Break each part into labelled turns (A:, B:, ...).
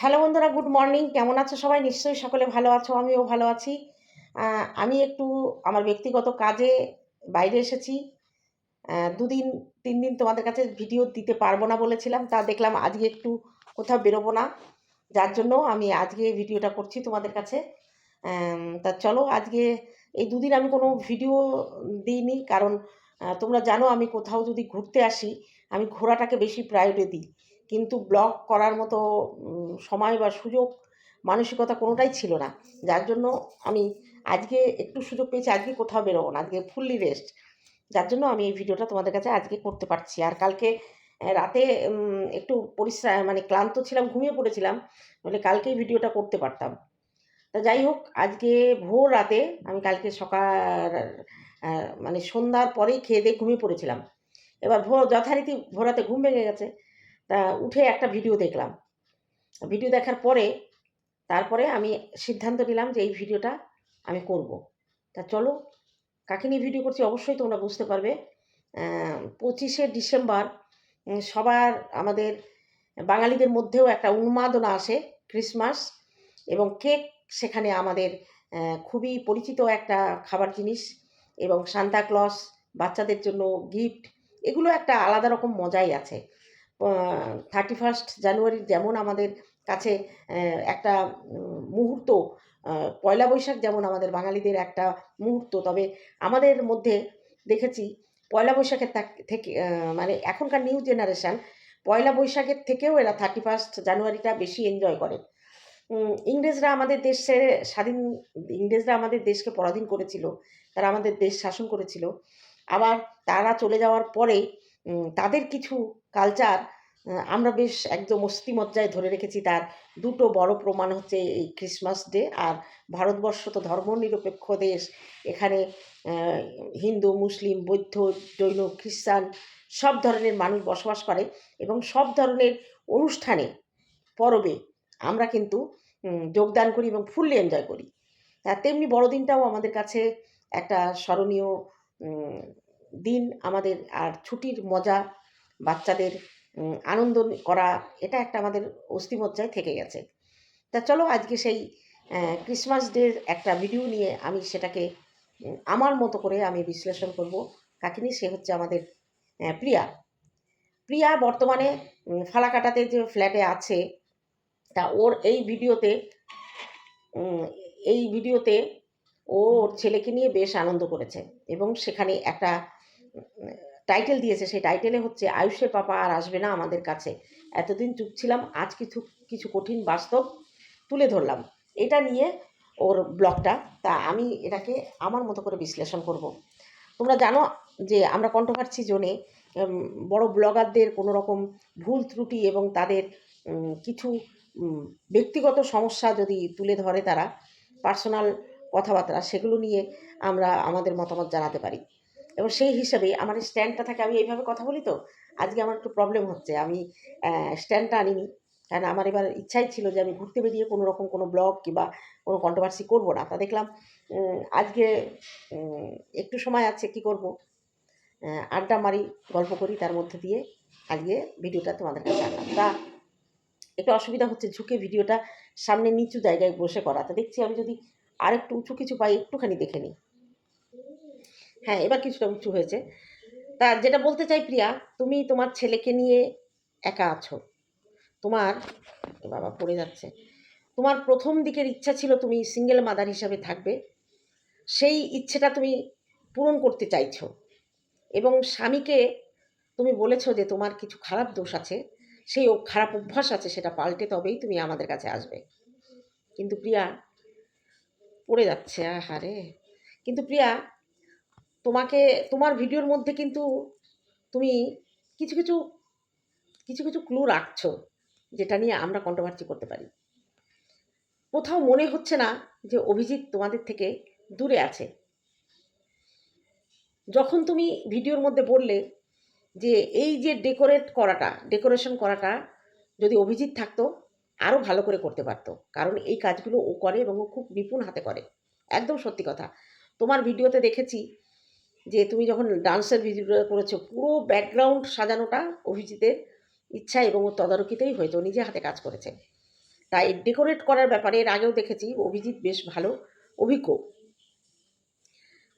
A: Hello বন্ধুরা good morning কেমন আছো সবাই? নিশ্চয়ই সকলে ভালো আছো, আমিও ভালো আছি। আমি একটু আমার ব্যক্তিগত কাজে বাইরে এসেছি। দুদিন, তিন দিন তোমাদের কাছে ভিডিও দিতে পারব না বলেছিলাম, তা দেখলাম আজকে একটু কোথাও বেরোবো না। যার জন্য আমি আজকে ভিডিওটা করছি তোমাদের কাছে। তা চলো আজকে এই দুদিন আমি কোনো ভিডিও দিইনি, কারণ তোমরা জানো আমি কোথাও যদি ঘুরতে আসি, আমি ঘোরাটাকে বেশি প্রায়োরিটি দিই। কিন্তু ব্লগ করার মতো সময় বা সুযোগ, মানসিকতা কোনোটাই ছিল না। যার জন্য আমি আজকে একটু সুযোগ পেয়েছি, আজকে কোথাও বেরোবো না, আজকে ফুললি রেস্ট যার জন্য আমি এই ভিডিওটা তোমাদের কাছে আজকে করতে পারছি। আর কালকে রাতে একটু পরিশ্রম মানে ক্লান্ত ছিলাম, ঘুমিয়ে পড়েছিলাম বলে কালকেই ভিডিওটা করতে পারতাম। তা যাই হোক, আজকে ভোর রাতে আমি কালকে সকাল মানে সন্ধ্যার পরেই খেয়ে দিয়ে ঘুমিয়ে পড়েছিলাম। এবার ভোর, যথারীতি ভোর রাতে ঘুম ভেঙে গেছে। তা উঠে একটা ভিডিও দেখলাম। ভিডিও দেখার পরে, তারপরে আমি সিদ্ধান্ত নিলাম যে এই ভিডিওটা আমি করব। তা চলো, কাকে নিয়ে ভিডিও করছি অবশ্যই তোমরা বুঝতে পারবে। পঁচিশে ডিসেম্বর সবার আমাদের বাঙালিদের মধ্যেও একটা উন্মাদনা আসে ক্রিসমাস এবং কেক সেখানে আমাদের খুবই পরিচিত একটা খাবার জিনিস এবং সান্তাক্লস বাচ্চাদের জন্য গিফট, এগুলো একটা আলাদা রকম মজাই আছে। থার্টি ফার্স্ট জানুয়ারির যেমন আমাদের কাছে একটা মুহূর্ত পয়লা বৈশাখ যেমন আমাদের বাঙালিদের একটা মুহূর্ত। তবে আমাদের মধ্যে দেখেছি, পয়লা বৈশাখের থেকে মানে এখনকার নিউ জেনারেশান পয়লা বৈশাখের থেকেও এরা থার্টি ফার্স্ট জানুয়ারিটা বেশি এনজয় করে। ইংরেজরা আমাদের দেশে স্বাধীন, ইংরেজরা আমাদের দেশকে পরাধীন করেছিল, তারা আমাদের দেশ শাসন করেছিল। আবার তারা চলে যাওয়ার পরে তাদের কিছু কালচার আমরা বেশ একদম অস্থিমজ্জায় ধরে রেখেছি। তার দুটো বড় প্রমাণ হচ্ছে এই ক্রিসমাস ডে আর ভারতবর্ষ তো ধর্মনিরপেক্ষ দেশ। এখানে হিন্দু, মুসলিম, বৌদ্ধ, জৈন, খ্রিস্টান সব ধরনের মানুষ বসবাস করে এবং সব ধরনের অনুষ্ঠানে, পরবে আমরা কিন্তু যোগদান করি এবং ফুললি এনজয় করি। তেমনি বড়দিনটাও আমাদের কাছে একটা স্মরণীয় দিন আমাদের আর ছুটির মজা, বাচ্চাদের আনন্দ করা, এটা একটা আমাদের অস্থিমজ্জায় থেকে গেছে। তা চলো আজকে সেই ক্রিসমাস ডের একটা ভিডিও নিয়ে আমি সেটাকে আমার মতো করে আমি বিশ্লেষণ করব। কাকে নিয়ে সে হচ্ছে আমাদের প্রিয়া। প্রিয়া বর্তমানে ফালাকাটাতে যে ফ্ল্যাটে আছে, তা ওর এই ভিডিওতে এই ভিডিওতে ও ওর ছেলেকে নিয়ে বেশ আনন্দ করেছে এবং সেখানে একটা টাইটেল দিয়েছে, সেই টাইটেলে হচ্ছে, আয়ুষের পাপা আর আসবে না আমাদের কাছে। এতদিন চুপ ছিলাম, আজ কিছু কিছু কঠিন বাস্তব তুলে ধরলাম। এটা নিয়ে ওর ব্লগটা, তা আমি এটাকে আমার মতো করে বিশ্লেষণ করব। তোমরা জানো যে আমরা কন্ট্রোভার্সি জোনে বড় ব্লগারদের কোনো রকম ভুল ত্রুটি এবং তাদের কিছু ব্যক্তিগত সমস্যা যদি তুলে ধরে তারা, পার্সোনাল কথাবার্তা, সেগুলো নিয়ে আমরা আমাদের মতামত জানাতে পারি। এবং সেই হিসাবে আমার স্ট্যান্ডটা থাকে, আমি এইভাবে কথা বলি তো? আজকে আমার একটু প্রবলেম হচ্ছে, আমি স্ট্যান্ডটা আনিনি। কারণ আমার এবার ইচ্ছাই ছিল যে আমি ঘুরতে বেরিয়ে কোনো রকম কোনো ব্লগ কিংবা কোনো কন্ট্রোভার্সি করব না। তা দেখলাম আজকে একটু সময় আছে, কি করব? আড্ডা মারি, গল্প করি তার মধ্যে দিয়ে আজকে ভিডিওটা তোমাদের কাছে আনলাম। তা একটু অসুবিধা হচ্ছে, ঝুঁকে ভিডিওটা সামনে নিচু জায়গায় বসে করা। তা দেখছি আমি যদি আর একটু উঁচু কিছু পাই, একটুখানি দেখে নিই। হ্যাঁ এবার কিছুটা উঁচু হয়েছে। তা যেটা বলতে চাই প্রিয়া, তুমি তোমার ছেলেকে নিয়ে একা আছো। তোমার বাবা পড়ে যাচ্ছে। তোমার প্রথম দিকের ইচ্ছা ছিল তুমি সিঙ্গেল মাদার হিসাবে থাকবে। সেই ইচ্ছেটা তুমি পূরণ করতে চাইছো। এবং স্বামীকে তুমি বলেছ যে তোমার কিছু খারাপ দোষ আছে। সেই খারাপ অভ্যাস আছে, সেটা পাল্টে তবেই তুমি আমাদের কাছে আসবে। কিন্তু প্রিয়া, পড়ে যাচ্ছে। আহারে! কিন্তু প্রিয়া তোমাকে, তোমার ভিডিওর মধ্যে কিন্তু তুমি কিছু কিছু কিছু কিছু ক্লু রাখছো যেটা নিয়ে আমরা কন্ট্রোভার্সি করতে পারি। কোথাও মনে হচ্ছে না যে অভিজিৎ তোমাদের থেকে দূরে আছে। যখন তুমি ভিডিওর মধ্যে বললে যে এই যে ডেকোরেট করাটা ডেকোরেশন করাটা যদি অভিজিৎ থাকতো আরও ভালো করে করতে পারতো। কারণ এই কাজগুলো ও করে এবং ও খুব নিপুণ হাতে করে। একদম সত্যি কথা। তোমার ভিডিওতে দেখেছি যে তুমি যখন ডান্সের ভিডিও করেছ, পুরো ব্যাকগ্রাউন্ড সাজানোটা অভিজিতের ইচ্ছা এবং তদারকিতেই হয়েছে। ও নিজে হাতে কাজ করেছে। তাই ডেকোরেট করার ব্যাপারে এর আগেও দেখেছি, অভিজিৎ বেশ ভালো অভিজ্ঞ।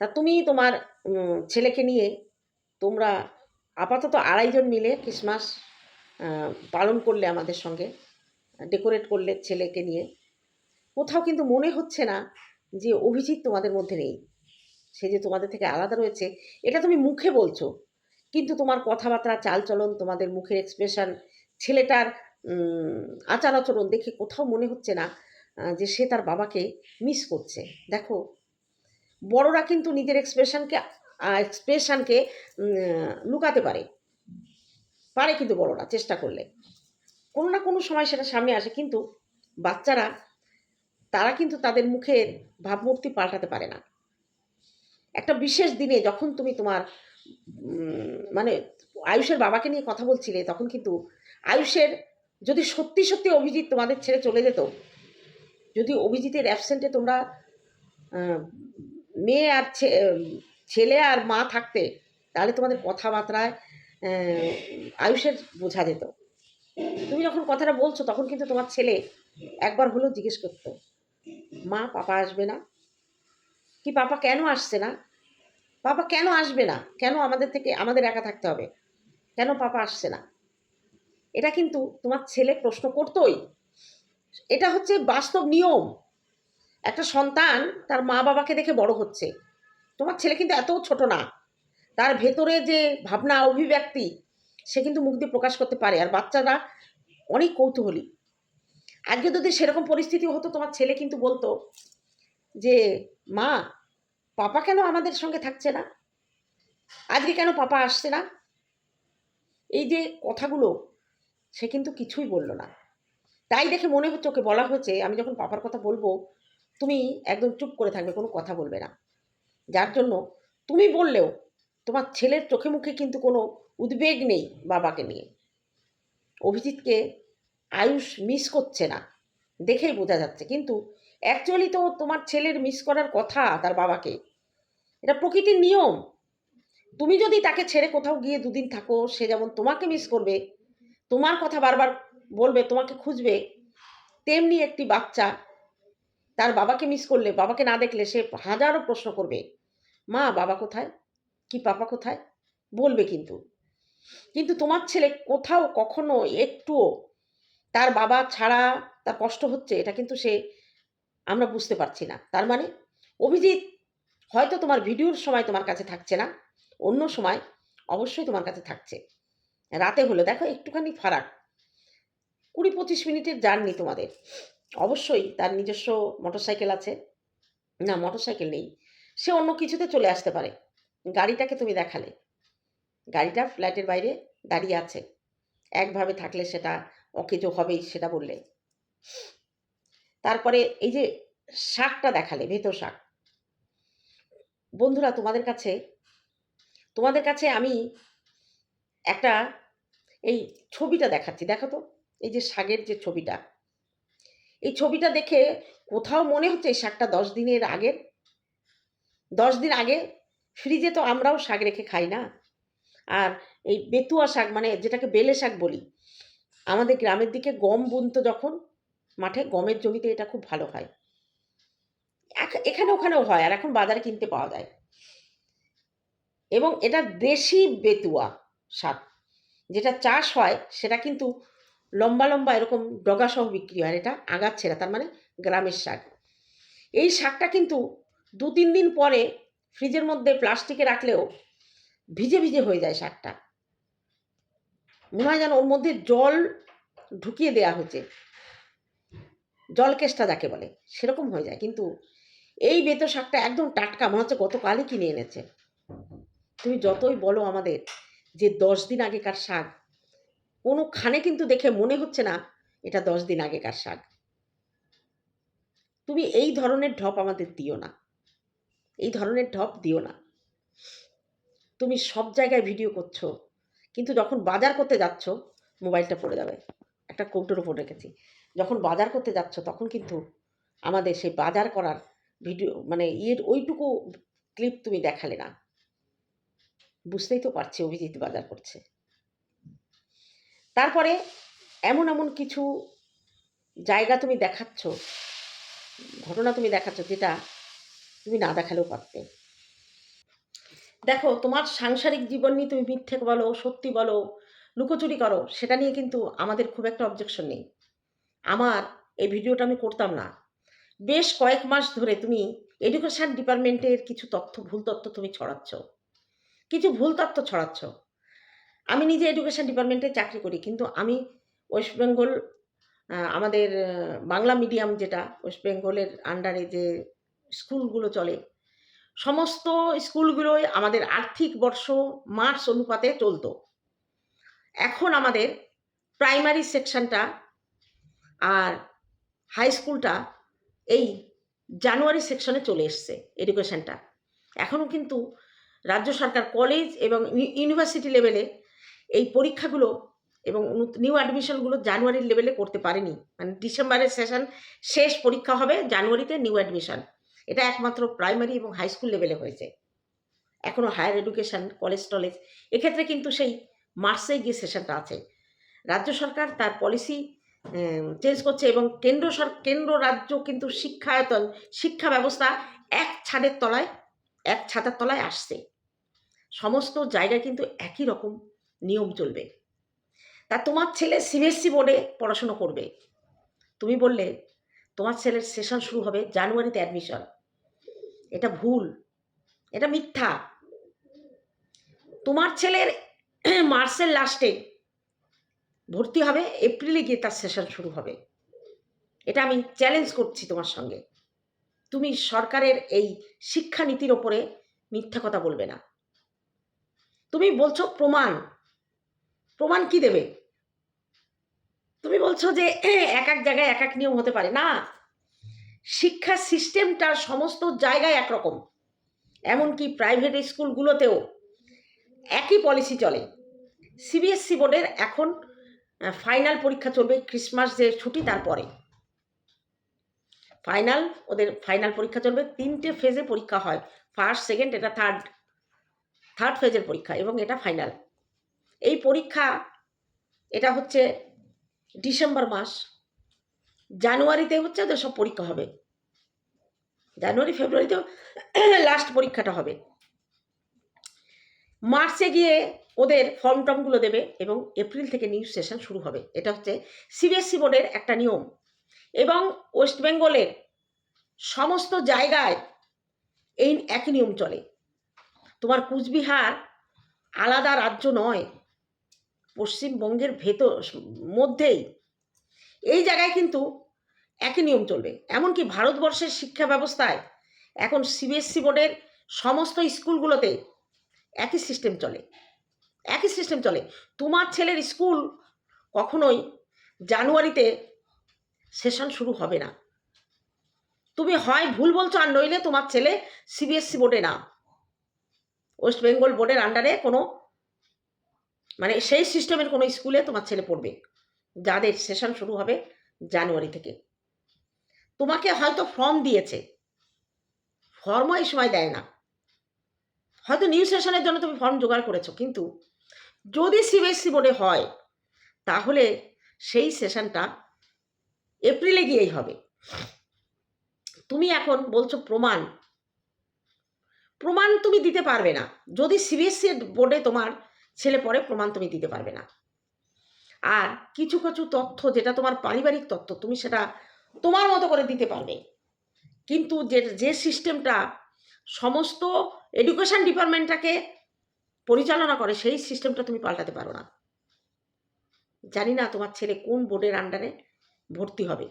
A: তা তুমি তোমার ছেলেকে নিয়ে তোমরা আপাতত আড়াইজন মিলে ক্রিসমাস পালন করলে আমাদের সঙ্গে। ডেকোরেট করলে ছেলেকে নিয়ে। কোথাও কিন্তু মনে হচ্ছে না যে অভিজিৎ তোমাদের মধ্যে নেই। সে যে তোমাদের থেকে আলাদা রয়েছে, এটা তুমি মুখে বলছো। কিন্তু তোমার কথাবার্তা, চালচলন, তোমাদের মুখের এক্সপ্রেশন ছেলেটার আচার আচরণ দেখে কোথাও মনে হচ্ছে না যে সে তার বাবাকে মিস করছে। দেখো, বড়রা কিন্তু নিজের এক্সপ্রেশনকে এক্সপ্রেশনকে লুকাতে পারে। পারে কিন্তু বড়রা, চেষ্টা করলে। কোনো না কোনো সময় সেটা সামনে আসে, কিন্তু বাচ্চারা, তারা কিন্তু তাদের মুখের ভাবমূর্তি পাল্টাতে পারে না। একটা বিশেষ দিনে যখন তুমি তোমার মানে আয়ুষের বাবাকে নিয়ে কথা বলছিলে, তখন কিন্তু আয়ুষের যদি সত্যি সত্যি অভিজিৎ তোমাদের ছেড়ে চলে যেত, যদি অভিজিতের অ্যাবসেন্টে তোমরা মেয়ে আর ছেলে আর মা থাকতে, তাহলে তোমাদের কথাবার্তায় আয়ুষের বোঝা যেত। তুমি যখন কথাটা বলছো, তখন কিন্তু তোমার ছেলে একবার হলেও জিজ্ঞেস করতো, মা, পাপা আসবে না? কি পাপা কেন আসছে না? পাপা কেন আসবে না? কেন আমাদের থেকে, আমাদের একা থাকতে হবে? কেন পাপা আসছে না? এটা কিন্তু তোমার ছেলে প্রশ্ন করতোই। এটা হচ্ছে বাস্তব নিয়ম। একটা সন্তান তার মা বাবাকে দেখে বড় হচ্ছে। তোমার ছেলে কিন্তু এত ছোট না। তার ভেতরে যে ভাবনা, অভিব্যক্তি, সে কিন্তু মুখ দিয়ে প্রকাশ করতে পারে। আর বাচ্চারা অনেক কৌতূহলী। আজকে যদি সেরকম পরিস্থিতি হতো, তোমার ছেলে কিন্তু বলতো যে, মা পাপা কেন আমাদের সঙ্গে থাকছে না? আজকে কেন পাপা আসছে না? এই যে কথাগুলো, সে কিন্তু কিছুই বলল না। তাই দেখে মনে হচ্ছে, ওকে বলা হয়েছে, আমি যখন পাপার কথা বলব, তুমি একদম চুপ করে থাকবে, কোনো কথা বলবে না। যার জন্য তুমি বললেও তোমার ছেলের চোখে মুখে কিন্তু কোনো উদ্বেগ নেই বাবাকে নিয়ে। অভিজিৎকে আয়ুষ মিস করছে না, দেখেই বোঝা যাচ্ছে। কিন্তু অ্যাকচুয়ালি তো তোমার ছেলের মিস করার কথা তার বাবাকে এটা প্রকৃতির নিয়ম। তুমি যদি তাকে ছেড়ে কোথাও গিয়ে দুদিন থাকো, সে যেমন তোমাকে মিস করবে, তোমার কথা বারবার বলবে, তোমাকে খুঁজবে, তেমনি একটি বাচ্চা তার বাবাকে মিস করলে, বাবাকে না দেখলে সে হাজারো প্রশ্ন করবে। মা, বাবা কোথায়? কি পাপা কোথায়? বলবে কিন্তু। কিন্তু তোমার ছেলে কোথাও কখনো একটুও তার বাবা ছাড়া তার কষ্ট হচ্ছে, এটা কিন্তু সে আমরা বুঝতে পারছি না। তার মানে অভিজিৎ হয়তো তোমার ভিডিওর সময় তোমার কাছে থাকছে না, অন্য সময় অবশ্যই তোমার কাছে থাকছে। রাতে হলো, দেখো একটুখানি ফারাক। কুড়ি পঁচিশ মিনিটের জার্নি তোমাদের। অবশ্যই তার নিজস্ব মোটরসাইকেল আছে। না, মোটরসাইকেল নেই। সে অন্য কিছুতে চলে আসতে পারে। গাড়িটাকে তুমি দেখালে। গাড়িটা ফ্ল্যাটের বাইরে দাঁড়িয়ে আছে। একভাবে থাকলে সেটা অকেজো হবেই সেটা বললে। তারপরে এই যে শাকটা দেখালে, ভেতর শাক। বন্ধুরা, তোমাদের কাছে তোমাদের কাছে আমি একটা এই ছবিটা দেখাচ্ছি। দেখো তো, এই যে শাকের যে ছবিটা। এই ছবিটা দেখে কোথাও মনে হচ্ছে এই শাকটা দশ দিনের আগের। দশ দিন আগে ফ্রিজে তো আমরাও শাক রেখে খাই না। আর এই বেতুয়া শাক মানে যেটাকে বেলে শাক বলি, আমাদের গ্রামের দিকে গম বুনতো যখন, মাঠে গমের জমিতে এটা খুব ভালো হয়। এখানে ওখানেও হয় আর এখন বাজারে কিনতে পাওয়া যায়। এবং এটা দেশি বেতুয়া শাক। যেটা চাষ হয় সেটা কিন্তু লম্বা লম্বা এরকম ডগাসহ বিক্রি হয় এটা আগাচ্ছেরা তার মানে গ্রামের শাক। এই শাকটা কিন্তু দু তিন দিন পরে ফ্রিজের মধ্যে প্লাস্টিকে রাখলেও ভিজে ভিজে হয়ে যায় শাকটা। মনে হয় যেন ওর মধ্যে জল ঢুকিয়ে দেয়া হয়েছে। জল কেষ্টা যাকে বলে, সেরকম হয়ে যায়। কিন্তু এই বেতো শাকটা একদম টাটকা, মনে হচ্ছে গতকালই কিনে এনেছে। তুমি যতই বলো আমাদের যে দশ দিন আগেকার শাক, কোনোখানে কিন্তু দেখে মনে হচ্ছে না এটা দশ দিন আগেকার শাক। তুমি এই ধরনের ঢপ আমাদের দিও না। এই ধরনের ঢপ দিও না। তুমি সব জায়গায় ভিডিও করছ, কিন্তু যখন বাজার করতে যাচ্ছ, মোবাইলটা পড়ে যাবে। একটা কৌটোর উপর রেখেছি। যখন বাজার করতে যাচ্ছ, তখন কিন্তু আমাদের সেই বাজার করার ভিডিও মানে ইয়ের ওইটুকু ক্লিপ তুমি দেখালে না। বুঝতেই তো পারছি অভিজিৎ বাজার করছে। তারপরে এমন এমন কিছু জায়গা তুমি দেখাচ্ছ, ঘটনা তুমি দেখাচ্ছ যেটা তুমি না দেখালেও পারতে। দেখো, তোমার সাংসারিক জীবন নিয়ে তুমি মিথ্যে বলো, সত্যি বলো, লুকোচুরি করো, সেটা নিয়ে কিন্তু আমাদের খুব একটা অবজেকশন নেই। আমার এই ভিডিওটা আমি করতাম না। বেশ কয়েক মাস ধরে তুমি এডুকেশন ডিপার্টমেন্টের কিছু তথ্য, ভুল তথ্য তুমি ছড়াচ্ছ। কিছু ভুল তথ্য ছড়াচ্ছ। আমি নিজে এডুকেশন ডিপার্টমেন্টে চাকরি করি, কিন্তু আমি ওয়েস্ট বেঙ্গল আমাদের বাংলা মিডিয়াম যেটা ওয়েস্ট বেঙ্গলের আন্ডারে যে স্কুলগুলো চলে, সমস্ত স্কুলগুলোই আমাদের আর্থিক বর্ষ মার্চ অনুপাতে চলতো। এখন আমাদের প্রাইমারি সেকশনটা আর হাই স্কুলটা এই জানুয়ারি সেকশনে চলে এসছে এডুকেশনটা এখনও কিন্তু রাজ্য সরকার কলেজ এবং ইউনিভার্সিটি লেভেলে এই পরীক্ষাগুলো এবং নিউ অ্যাডমিশনগুলো জানুয়ারির লেভেলে করতে পারেনি। মানে ডিসেম্বরের সেশন শেষ পরীক্ষা হবে জানুয়ারিতে নিউ অ্যাডমিশন এটা একমাত্র প্রাইমারি এবং হাই স্কুল লেভেলে হয়েছে। এখনও হায়ার এডুকেশন কলেজ টলেজ এক্ষেত্রে কিন্তু সেই মার্চে গিয়ে সেশনটা আছে। রাজ্য সরকার তার পলিসি চেঞ্জ করছে এবং কেন্দ্র সর, কেন্দ্র রাজ্য কিন্তু শিক্ষায়তন শিক্ষা ব্যবস্থা এক ছাদের তলায়, এক ছাতার তলায় আসছে। সমস্ত জায়গায় কিন্তু একই রকম নিয়ম চলবে। তা তোমার ছেলে সিবিএসসি বোর্ডে পড়াশুনো করবে। তুমি বললে, তোমার ছেলের সেশন শুরু হবে জানুয়ারিতে অ্যাডমিশন এটা ভুল। এটা মিথ্যা। তোমার ছেলের মার্চের লাস্টে ভর্তি হবে, এপ্রিলে গিয়ে তার সেশন শুরু হবে। এটা আমি চ্যালেঞ্জ করছি তোমার সঙ্গে। তুমি সরকারের এই শিক্ষানীতির ওপরে মিথ্যা কথা বলবে না। তুমি বলছো প্রমাণ। প্রমাণ কি দেবে? তুমি বলছো যে এক এক জায়গায় এক এক নিয়ম হতে পারে। না, শিক্ষা সিস্টেমটা সমস্ত জায়গায় একরকম। এমনকি প্রাইভেট স্কুলগুলোতেও একই পলিসি চলে। সিবিএসসি বোর্ডের এখন ফাইনাল পরীক্ষা চলবে ক্রিসমাস যে ছুটি তারপরে। ফাইনাল ওদের ফাইনাল পরীক্ষা চলবে, তিনটে ফেজে পরীক্ষা হয়। ফার্স্ট সেকেন্ড এটা থার্ড থার্ড ফেজের পরীক্ষা, এবং এটা ফাইনাল এই পরীক্ষা, এটা হচ্ছে ডিসেম্বর মাস। জানুয়ারিতে হচ্ছে ওদের সব পরীক্ষা হবে। জানুয়ারি ফেব্রুয়ারিতেও লাস্ট পরীক্ষাটা হবে। মার্চে গিয়ে ওদের ফর্ম টর্মগুলো দেবে এবং এপ্রিল থেকে নিউ সেশন শুরু হবে। এটা হচ্ছে সিবিএসসি বোর্ডের একটা নিয়ম। এবং ওয়েস্ট বেঙ্গলের সমস্ত জায়গায় এই একই নিয়ম চলে। তোমার কুচবিহার আলাদা রাজ্য নয়, পশ্চিমবঙ্গের ভেতর, মধ্যেই। এই জায়গায় কিন্তু একই নিয়ম চলবে। এমনকি ভারতবর্ষের শিক্ষা ব্যবস্থায় এখন সিবিএসসি বোর্ডের সমস্ত স্কুলগুলোতে একই সিস্টেম চলে। একই সিস্টেম চলে। তোমার ছেলের স্কুল কখনোই জানুয়ারিতে সেশন শুরু হবে না। তুমি হয় ভুল বলছো আর নইলে তোমার ছেলে সিবিএসসি বোর্ডে না। ওয়েস্ট বেঙ্গল বোর্ডের আন্ডারে কোনো মানে সেই সিস্টেমের কোনো স্কুলে তোমার ছেলে পড়বে। যাদের সেশন শুরু হবে জানুয়ারি থেকে। তোমাকে হয়তো ফর্ম দিয়েছে। ফর্মও এই সময় দেয় না। হয়তো নিউ সেশনের জন্য তুমি ফর্ম জোগাড় করেছ, কিন্তু যদি সিবিএসসি বোর্ডে হয়, তাহলে সেই সেশনটা এপ্রিলে গিয়েই হবে। তুমি এখন বলছো প্রমাণ। প্রমাণ তুমি দিতে পারবে না। যদি সিবিএসসি বোর্ডে তোমার ছেলে পড়ে, প্রমাণ তুমি দিতে পারবে না। আর কিছু কিছু তথ্য যেটা তোমার পারিবারিক তথ্য, তুমি সেটা তোমার মতো করে দিতে পারবে। কিন্তু যে যে সিস্টেমটা সমস্ত এডুকেশন ডিপার্টমেন্টটাকে পরিচালনা করে, সেই সিস্টেমটা তুমি পাল্টাতে পারো না। জানি না তোমার ছেলে কোন বোর্ডের আন্ডারে ভর্তি হবে।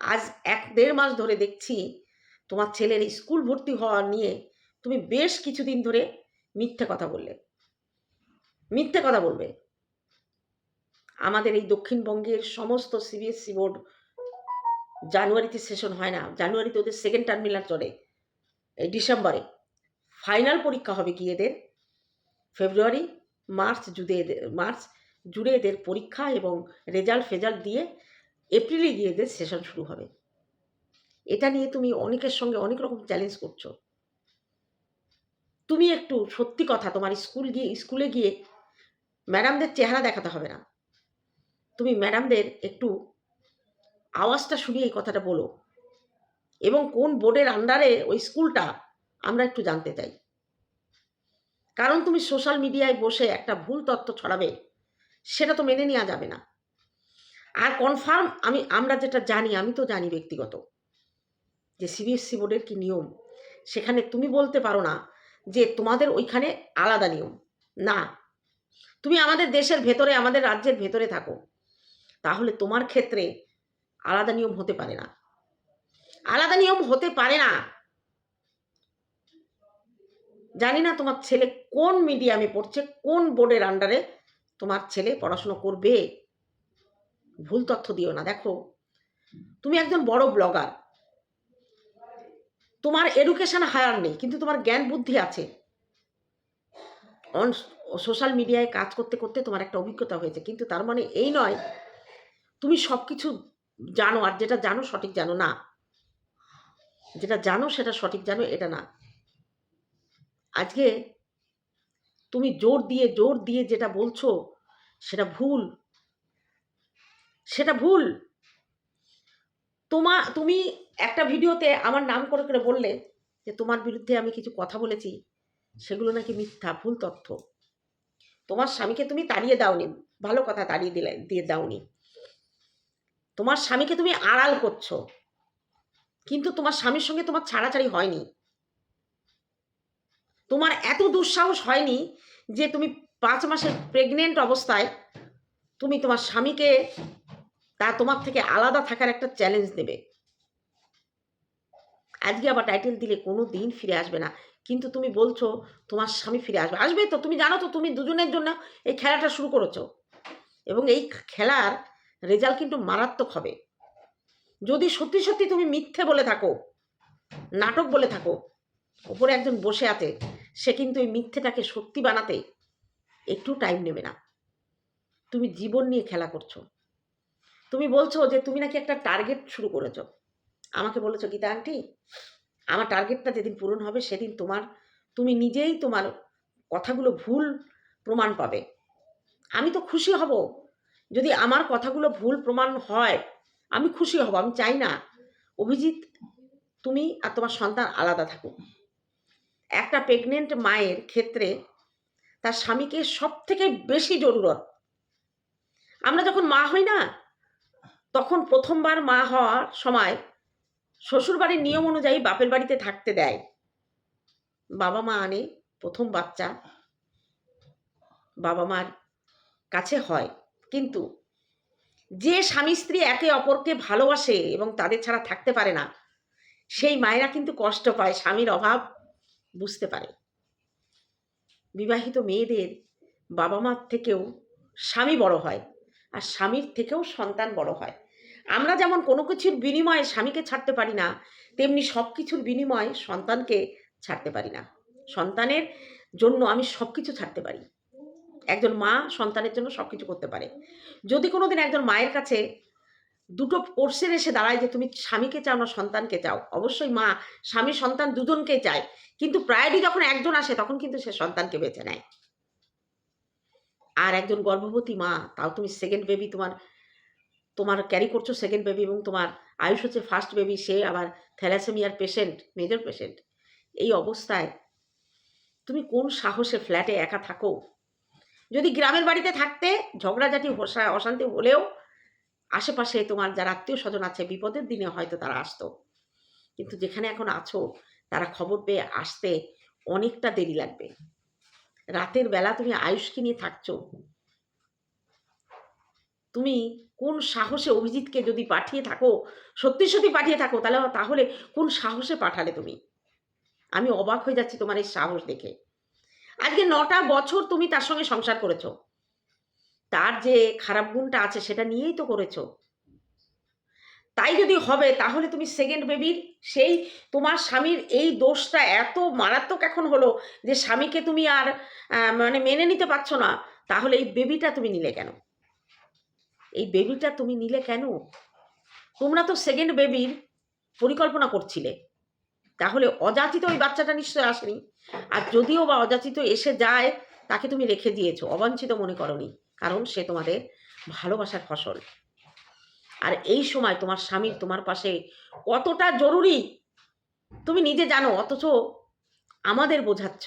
A: আজ এক দেড় মাস ধরে দেখছি তোমার ছেলের স্কুল ভর্তি হওয়া নিয়ে তুমি বেশ কিছুদিন ধরে মিথ্যে কথা বললে। মিথ্যে কথা বলবে। আমাদের এই দক্ষিণবঙ্গের সমস্ত সিবিএসসি বোর্ড জানুয়ারিতে সেশন হয় না। জানুয়ারিতে ওদের সেকেন্ড টার্মিনাল চলে। এই ডিসেম্বরে। ফাইনাল পরীক্ষা হবে কি এদের? ফেব্রুয়ারি, মার্চ জুড়ে এদের, মার্চ জুড়ে এদের পরীক্ষা এবং রেজাল্ট ফেজাল্ট দিয়ে এপ্রিলে গিয়ে এদের সেশন শুরু হবে। এটা নিয়ে তুমি অনেকের সঙ্গে অনেক রকম চ্যালেঞ্জ করছ। তুমি একটু সত্যি কথা, তোমার স্কুল গিয়ে, স্কুলে গিয়ে ম্যাডামদের চেহারা দেখাতে হবে না। তুমি ম্যাডামদের একটু আওয়াজটা শুনিয়ে এই কথাটা বলো। এবং কোন বোর্ডের আন্ডারে ওই স্কুলটা আমরা একটু জানতে চাই। কারণ তুমি সোশ্যাল মিডিয়ায় বসে একটা ভুল তথ্য ছড়াবে, সেটা তো মেনে নেওয়া যাবে না। আর কনফার্ম আমি, আমরা যেটা জানি, আমি তো জানি ব্যক্তিগত যে সিবিএসসি বোর্ডের কি নিয়ম, সেখানে তুমি বলতে পারো না যে তোমাদের ওইখানে আলাদা নিয়ম। না, তুমি আমাদের দেশের ভেতরে, আমাদের রাজ্যের ভেতরে থাকো, তাহলে তোমার ক্ষেত্রে আলাদা নিয়ম হতে পারে না। আলাদা নিয়ম হতে পারে না। জানি না তোমার ছেলে কোন মিডিয়ামে পড়ছে, কোন বোর্ডের আন্ডারে তোমার ছেলে পড়াশোনা করবে। ভুল তথ্য দিও না, দেখো। তুমি একজন বড় ব্লগার তোমার এডুকেশন হায়ার নেই, কিন্তু তোমার জ্ঞান বুদ্ধি আছে। অন সোশ্যাল মিডিয়ায় কাজ করতে করতে তোমার একটা অভিজ্ঞতা হয়েছে, কিন্তু তার মানে এই নয়, তুমি সব কিছু জানো আর যেটা জানো সঠিক জানো না। যেটা জানো সেটা সঠিক জানো, এটা না। আজকে তুমি জোর দিয়ে জোর দিয়ে যেটা বলছো সেটা ভুল। সেটা ভুল। তোমা, তুমি একটা ভিডিওতে আমার নাম করে করে বললে যে তোমার বিরুদ্ধে আমি কিছু কথা বলেছি, সেগুলো নাকি মিথ্যা, ভুল তথ্য। তোমার স্বামীকে তুমি তাড়িয়ে দাওনি, ভালো কথা তাড়িয়ে দিলে, দিয়ে দাওনি। তোমার স্বামীকে তুমি আড়াল করছ। কিন্তু তোমার স্বামীর সঙ্গে তোমার ছাড়াছাড়ি হয়নি। তোমার এত দুঃসাহস হয়নি যে তুমি পাঁচ মাসের প্রেগনেন্ট অবস্থায় তুমি তোমার স্বামীকে তা তোমার থেকে আলাদা থাকার একটা চ্যালেঞ্জ দেবে। আজকে আবার টাইটেল দিলে কোনো দিন ফিরে আসবে না। কিন্তু তুমি বলছো তোমার স্বামী ফিরে আসবে। আসবে তো, তুমি জানো তো, তুমি দুজনের জন্য এই খেলাটা শুরু করেছ। এবং এই খেলার রেজাল্ট কিন্তু মারাত্মক হবে। যদি সত্যি সত্যি তুমি মিথ্যে বলে থাকো, নাটক বলে থাকো, ওপরে একজন বসে আছে, সে কিন্তু এই মিথ্যেটাকে সত্যি বানাতে একটু টাইম নেবে না। তুমি জীবন নিয়ে খেলা করছ। তুমি বলছো যে তুমি নাকি একটা টার্গেট শুরু করেছ। আমাকে বলেছ, গীতা আন্টি আমার টার্গেটটা যেদিন পূরণ হবে, সেদিন তোমার, তুমি নিজেই তোমার কথাগুলো ভুল প্রমাণ পাবে। আমি তো খুশি হব। যদি আমার কথাগুলো ভুল প্রমাণ হয় আমি খুশি হব, আমি চাই না। অভিজিৎ, তুমি আর তোমার সন্তান আলাদা থাকুক। একটা প্রেগনেন্ট মায়ের ক্ষেত্রে তার স্বামীকে সব থেকে বেশি জরুরত। আমরা যখন মা হই না, তখন প্রথমবার মা হওয়ার সময় শ্বশুরবাড়ির নিয়ম অনুযায়ী বাপের বাড়িতে থাকতে দেয়। বাবা মা আনে, প্রথম বাচ্চা বাবা মার কাছে হয়। কিন্তু যে স্বামী স্ত্রী একে অপরকে ভালোবাসে এবং তাদের ছাড়া থাকতে পারে না, সেই মায়েরা কিন্তু কষ্ট পায়, স্বামীর অভাব বুঝতে পারে। বিবাহিত মেয়েদের বাবা মার থেকেও স্বামী বড় হয় আর স্বামীর থেকেও সন্তান বড় হয়। আমরা যেমন কোনো কিছুর বিনিময়ে স্বামীকে ছাড়তে পারি না, তেমনি সব কিছুর বিনিময়ে সন্তানকে ছাড়তে পারি না। সন্তানের জন্য আমি সব কিছু ছাড়তে পারি। একজন মা সন্তানের জন্য সব কিছু করতে পারে। যদি কোনো দিন একজন মায়ের কাছে দুটো কোর্সের এসে দাঁড়ায় যে তুমি স্বামীকে চাও না সন্তানকে চাও, অবশ্যই মা স্বামী সন্তান দুজনকে চায়। কিন্তু প্রায়রই যখন একজন আসে, তখন কিন্তু সে সন্তানকে বেছে নেয়। আর একজন গর্ভবতী মা, তাও তুমি সেকেন্ড বেবি তোমার তোমার ক্যারি করছ সেকেন্ড বেবি এবং তোমার আয়ুষ হচ্ছে ফার্স্ট বেবি সে আবার থ্যালাসেমিয়ার পেশেন্ট মেজর পেশেন্ট এই অবস্থায় তুমি কোন সাহসে ফ্ল্যাটে একা থাকো? যদি গ্রামের বাড়িতে থাকতে ঝগড়াঝাটি অশান্তি হলেও আশেপাশে তোমার যারা আত্মীয় স্বজন আছে, বিপদের দিনে হয়তো তারা আসতো। কিন্তু যেখানে এখন আছো, তারা খবর পেয়ে আসতে অনেকটা দেরি লাগবে। রাতের বেলা তুমি আয়ুষকে নিয়ে থাকছো। তুমি কোন সাহসে অভিজিৎকে যদি পাঠিয়ে থাকো, সত্যি সত্যি পাঠিয়ে থাকো, তাহলে তাহলে কোন সাহসে পাঠালে তুমি? আমি অবাক হয়ে যাচ্ছি তোমার এই সাহস দেখে। আজকে নটা বছর তুমি তার সঙ্গে সংসার করেছ। তার যে খারাপ গুণটা আছে সেটা নিয়েই তো করেছ। তাই যদি হবে, তাহলে তুমি সেকেন্ড বেবির সেই তোমার স্বামীর এই দোষটা এত মারাত্মক এখন হলো যে স্বামীকে তুমি আর মানে মেনে নিতে পারছ না, তাহলে এই বেবিটা তুমি নিলে কেন? এই বেবিটা তুমি নিলে কেন? তোমরা তো সেকেন্ড বেবির পরিকল্পনা করছিলে। তাহলে অযাচিত ওই বাচ্চাটা নিশ্চয় আসেনি। আর যদিও বা অযাচিত এসে যায়, তাকে তুমি রেখে দিয়েছ, অবাঞ্ছিত মনে করনি, কারণ সে তোমাদের ভালোবাসার ফসল। আর এই সময় তোমার স্বামীর তোমার পাশে কতটা জরুরি, তুমি নিজে জানো, অথচ আমাদের বোঝাচ্ছ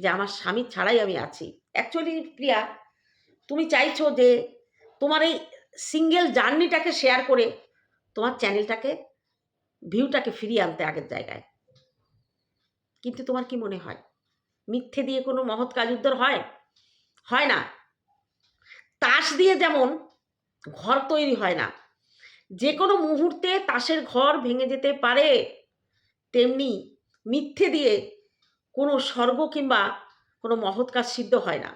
A: যে আমার স্বামী ছাড়াই আমি আছি। অ্যাকচুয়ালি প্রিয়া, তুমি চাইছো যে তোমার এই সিঙ্গেল জার্নিটাকে শেয়ার করে তোমার চ্যানেলটাকে ভিউটাকে ফিরিয়ে আনতে আগের জায়গায়। কিন্তু তোমার কি মনে হয়? মিথ্যে দিয়ে কোনো মহৎ কাজ উদ্ধার হয়? হয় না। তাস দিয়ে যেমন ঘর তৈরি হয় না যে কোনো মুহূর্তে তাসের ঘর ভেঙে যেতে পারে, তেমনি মিথ্যে দিয়ে কোনো স্বর্গ কিংবা কোনো মহৎ কাজ সিদ্ধ হয় না।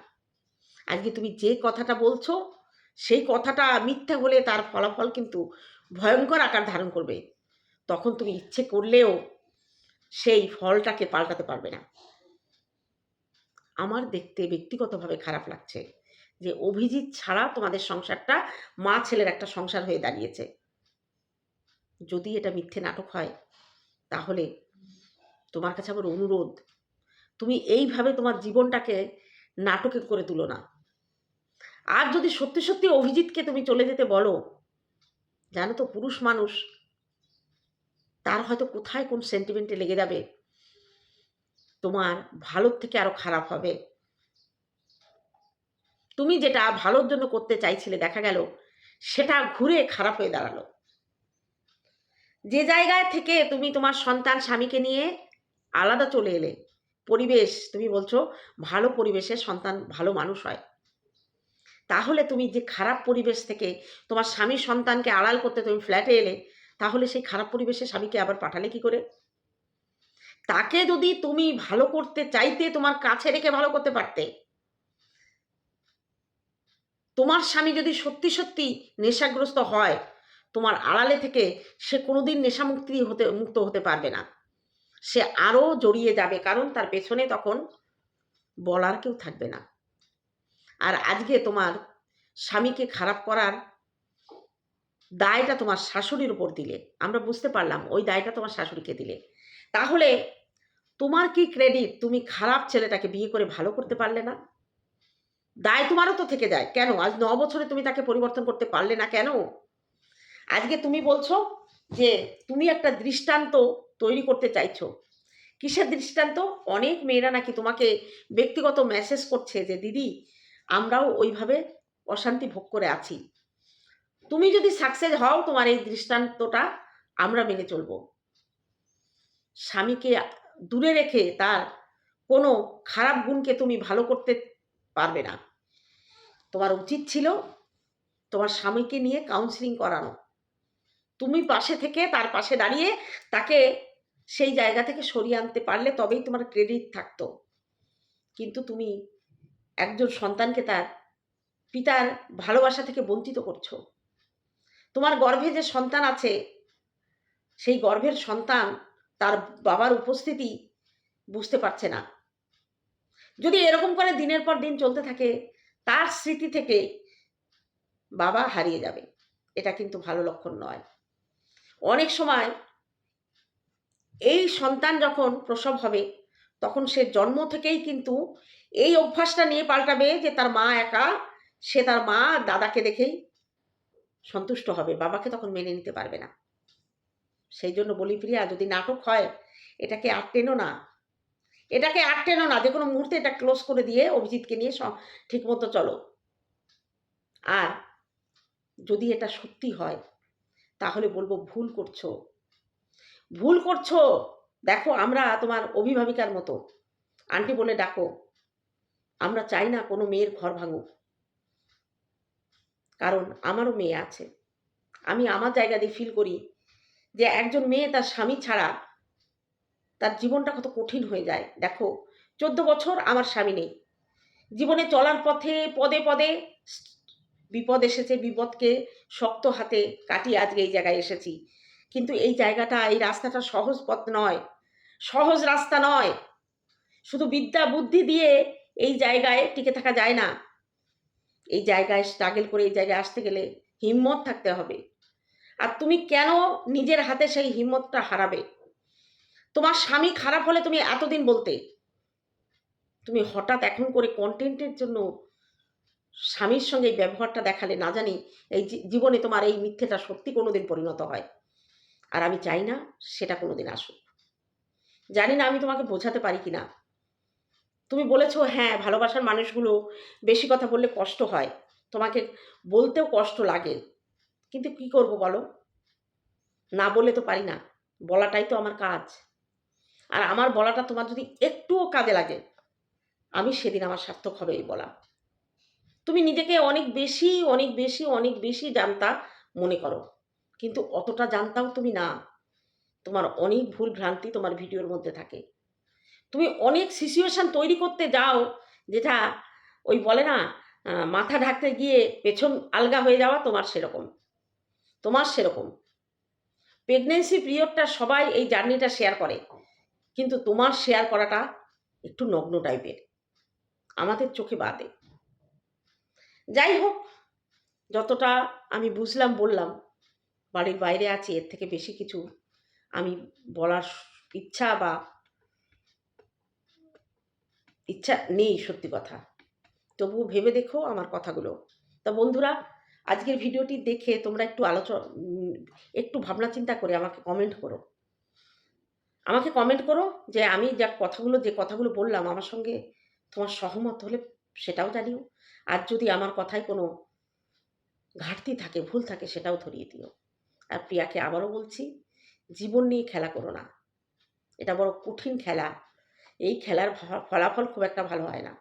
A: আজকে তুমি যে কথাটা বলছো, সেই কথাটা মিথ্যা হলে তার ফলাফল কিন্তু ভয়ঙ্কর আকার ধারণ করবে। তখন তুমি ইচ্ছে করলেও সেই ফলটাকে পাল্টাতে পারবে না। আমার দেখতে ব্যক্তিগতভাবে খারাপ লাগছে যে অভিজিৎ ছাড়া তোমাদের সংসারটা মা ছেলের একটা সংসার হয়ে দাঁড়িয়েছে। যদি এটা মিথ্যে নাটক হয়, তাহলে তোমার কাছে আমার অনুরোধ, তুমি এইভাবে তোমার জীবনটাকে নাটকে করে তুলো না। আর যদি সত্যি সত্যি অভিজিৎকে তুমি চলে যেতে বলো, জানো তো পুরুষ মানুষ তার হয়তো কোথায় কোন সেন্টিমেন্টে লেগে যাবে। তোমার ভালোর থেকে আরও খারাপ হবে। তুমি যেটা ভালোর জন্য করতে চাইছিলে, দেখা গেল, সেটা ঘুরে খারাপ হয়ে দাঁড়াল। যে জায়গায় থেকে তুমি তোমার সন্তান স্বামীকে নিয়ে আলাদা চলে এলে, পরিবেশ, তুমি বলছো, ভালো পরিবেশে সন্তান ভালো মানুষ হয়। তাহলে তুমি যে খারাপ পরিবেশ থেকে তোমার স্বামী সন্তানকে আড়াল করতে তুমি ফ্ল্যাটে এলে তাহলে সেই খারাপ পরিবেশে স্বামীকে আবার পাঠালে কি করে? তাকে যদি তুমি ভালো করতে চাইতে, তোমার কাছে রেখে ভালো করতে পারতে। তোমার স্বামী যদি সত্যি সত্যি নেশাগ্রস্ত হয়, তোমার আড়ালে থেকে সে কোনোদিন নেশামুক্তি হতে, মুক্ত হতে পারবে না। সে আরও জড়িয়ে যাবে, কারণ তার পেছনে তখন বলার কেউ থাকবে না। আর আজকে তোমার স্বামীকে খারাপ করার দায়টা তোমার শাশুড়ির উপর দিলে। আমরা বুঝতে পারলাম ওই দায়টা তোমার শাশুড়িকে দিলে। তাহলে তোমার কি ক্রেডিট তুমি খারাপ ছেলেটাকে বিয়ে করে ভালো করতে পারলে না? দায় তোমারও তো থেকে যায়। কেন? আজ ন বছরে তুমি তাকে পরিবর্তন করতে পারলে না কেন? আজকে তুমি বলছো যে তুমি একটা দৃষ্টান্ত তৈরি করতে চাইছো। কিসের দৃষ্টান্ত? অনেক মেয়েরা নাকি তোমাকে ব্যক্তিগত মেসেজ করছে যে, দিদি, আমরাও ওইভাবে অশান্তি ভোগ করে আছি। তুমি যদি সাকসেস হও তোমার এই দৃষ্টান্তটা আমরা মেনে চলব। স্বামীকে দূরে রেখে তার কোনো খারাপ গুণকে তুমি ভালো করতে পারবে না। তোমার উচিত ছিল তোমার স্বামীকে নিয়ে কাউন্সিলিং করানো। তুমি পাশে থেকে তার পাশে দাঁড়িয়ে তাকে সেই জায়গা থেকে সরিয়ে আনতে পারলে তবেই তোমার ক্রেডিট থাকতো। কিন্তু তুমি একজন সন্তানকে তার পিতার ভালোবাসা থেকে বঞ্চিত করছ। তোমার গর্ভে যে সন্তান আছে, সেই গর্ভের সন্তান তার বাবার উপস্থিতি বুঝতে পারছে না। যদি এরকম করে দিনের পর দিন চলতে থাকে, তার স্মৃতি থেকে বাবা হারিয়ে যাবে। এটা কিন্তু ভালো লক্ষণ নয়। অনেক সময় এই সন্তান যখন প্রসব হবে, তখন সে জন্ম থেকেই কিন্তু এই অভ্যাসটা নিয়ে পাল্টাবে যে তার মা একা, সে তার মা দাদাকে দেখেই সন্তুষ্ট হবে, বাবাকে তখন মেনে নিতে পারবে না। সেই জন্য বলি, প্রিয়া, যদি নাটক হয়, এটাকে আর টেনো না। এটাকে আর টেনো না, যে কোনো মুহূর্তে এটা ক্লোজ করে দিয়ে অভিজিৎকে নিয়ে ঠিক মতো চলো। আর যদি এটা সত্যি হয়, তাহলে বলব ভুল করছ। ভুল করছ! দেখো, আমরা তোমার অভিভাবিকার মতো। আন্টি বলে ডাকো, আমরা চাই না কোনো মেয়ের ঘর ভাঙুক। কারণ আমারও মেয়ে আছে। আমি আমার জায়গা দিয়ে ফিল করি যে একজন মেয়ে তার স্বামী ছাড়া তার জীবনটা কত কঠিন হয়ে যায়। দেখো, চোদ্দ বছর আমার স্বামী নেই। জীবনে চলার পথে পদে পদে বিপদ এসেছে, বিপদকে শক্ত হাতে কাটিয়ে আজকে এই জায়গায় এসেছি। কিন্তু এই জায়গাটা, এই রাস্তাটা সহজ পথ নয়। সহজ রাস্তা নয়। শুধু বিদ্যা বুদ্ধি দিয়ে এই জায়গায় টিকে থাকা যায় না। এই জায়গায় স্ট্রাগল করে এই জায়গায় আসতে গেলে হিম্মত থাকতে হবে। আর তুমি কেন নিজের হাতে সেই হিম্মতটা হারাবে? তোমার স্বামী খারাপ হলে তুমি এতদিন বলতে, তুমি হঠাৎ এখন করে কন্টেন্টের জন্য স্বামীর সঙ্গে এই ব্যবহারটা দেখালে না জানি এই জীবনে তোমার এই মিথ্যেটা সত্যি কোনোদিন পরিণত হয়। আর আমি চাই না সেটা কোনোদিন আসুক। জানি না আমি তোমাকে বোঝাতে পারি কি না তুমি বলেছ হ্যাঁ ভালোবাসার মানুষগুলো বেশি কথা বললে কষ্ট হয়। তোমাকে বলতেও কষ্ট লাগে। কিন্তু কি করব বলো? না বলে তো পারি না। বলাটাই তো আমার কাজ। আর আমার বলাটা তোমার যদি একটুও কাজে লাগে, আমি সেদিন আমার সার্থক হবে এই বলা। তুমি নিজেকে অনেক বেশি অনেক বেশি অনেক বেশি জানতা মনে করো। কিন্তু অতটা জানতাও তুমি না। তোমার অনেক ভুল ভ্রান্তি তোমার ভিডিওর মধ্যে থাকে। তুমি অনেক সিচুয়েশান তৈরি করতে যাও, যেটা ওই বলে না মাথা ঢাকতে গিয়ে পেছন আলগা হয়ে যাওয়া তোমার সেরকম। তোমার সেরকম। প্রেগনেন্সি পিরিয়ডটা সবাই এই জার্নিটা শেয়ার করে। কিন্তু তোমার শেয়ার করাটা একটু নগ্ন টাইপের আমাদের চোখে বাদে যাই হোক, যতটা আমি বুঝলাম, বললাম, বাড়ির বাইরে আছি, এর থেকে বেশি কিছু আমি বলার ইচ্ছা বা ইচ্ছা নেই সত্যি কথা। তবুও ভেবে দেখো আমার কথাগুলো। তা বন্ধুরা, আজকের ভিডিওটি দেখে তোমরা একটু আলোচনা একটু ভাবনা চিন্তা করে আমাকে কমেন্ট করো। আমাকে কমেন্ট করো যে আমি যা কথাগুলো, যে কথাগুলো বললাম আমার সঙ্গে তোমার সহমত হলে সেটাও জানিও। আর যদি আমার কথায় কোনো ঘাটতি থাকে, ভুল থাকে সেটাও ধরিয়ে দিও। আর প্রিয়াকে আবারও বলছি, জীবন নিয়ে খেলা করো না। এটা বড় কঠিন খেলা। এই খেলার ফলাফল খুব একটা ভালো হয় না।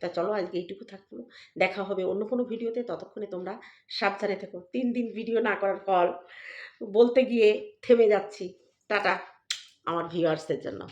A: তা চলো আজকে এইটুকু থাকল। দেখা হবে অন্য কোনো ভিডিওতে। ততক্ষণে তোমরা সাবধানে থেকো। তিন দিন ভিডিও না করার ফল বলতে গিয়ে থেমে যাচ্ছি। টাটা, আমার ভিউয়ার্সদের জন্য।